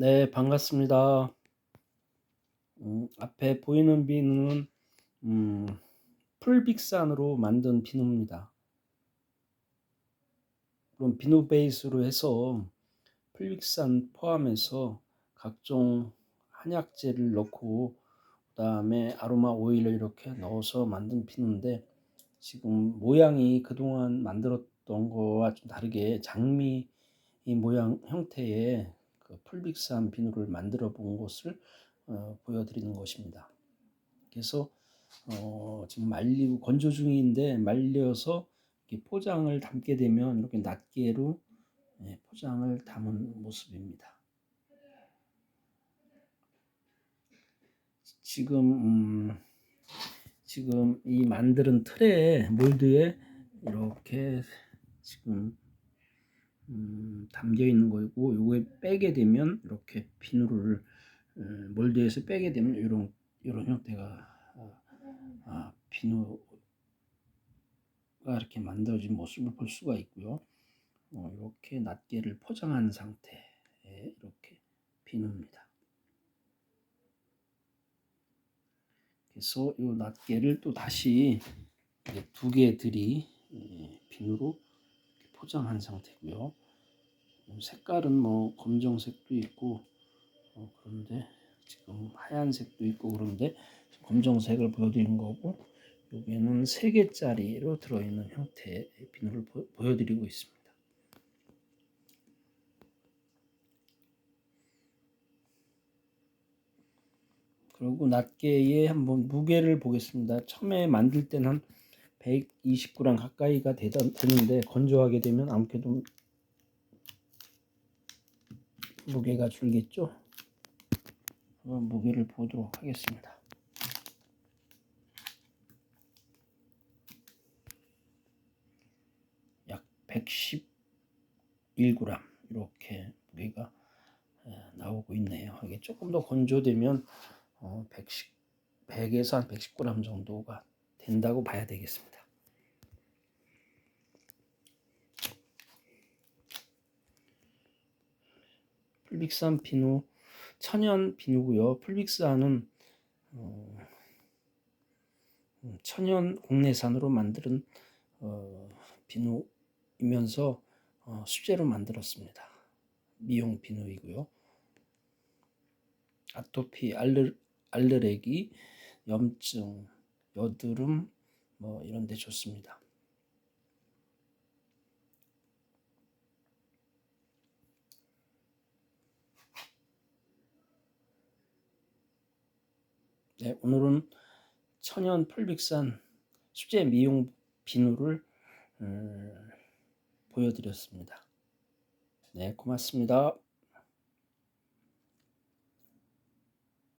네, 반갑습니다. 음, 앞에 보이는 비누는 음, 풀빅산으로 만든 비누입니다. 그럼 비누 베이스로 해서 풀빅산 포함해서 각종 한약재를 넣고 그 다음에 아로마 오일을 이렇게 넣어서 만든 비누인데 지금 모양이 그동안 만들었던 거와 좀 다르게 장미 이 모양 형태의 그 풀빅산 비누를 만들어 본 것을 어, 보여드리는 것입니다. 그래서 어, 지금 말리고 건조 중인데 말려서 포장을 담게 되면 이렇게 낱개로 예, 포장을 담은 모습입니다. 지금 음, 지금 이 만드는 틀에 몰드에 이렇게 지금 음, 담겨 있는 거고 요거에 빼게 되면 이렇게 비누를 어, 몰드에서 빼게 되면 이런 이런 형태가 어, 아, 비누가 이렇게 만들어진 모습을 볼 수가 있고요. 어, 이렇게 낱개를 포장한 상태의 이렇게 비누입니다. 그래서 이 낱개를 또 다시 두 개들이 예, 비누로 포장한 상태고요. 색깔은 뭐 검정색도 있고 어, 그런데 지금 하얀색도 있고 그런데 검정색을 보여드리는 거고 여기에는 세 개짜리로 들어있는 형태의 비누를 보, 보여드리고 있습니다. 그리고 낱개의 한번 무게를 보겠습니다. 처음에 만들 때는 한 120g 가까이가 되는데 건조하게 되면 아무래도 무게가 줄겠죠. 무게를 보도록 하겠습니다. 약 111g 이렇게 무게가 나오고 있네요. 이게 조금 더 건조되면 110, 100에서 한 110g 정도가 된다고 봐야 되겠습니다. 풀빅산 비누 천연 비누고요. 풀빅산은 어, 음, 천연 국내산으로 만든 어, 비누이면서 어, 수제로 만들었습니다. 미용 비누이고요. 아토피, 알르, 알레르기, 염증, 여드름 뭐 이런 데 좋습니다. 네, 오늘은 천연 펄빅산 수제 미용 비누를 음, 보여드렸습니다. 네, 고맙습니다.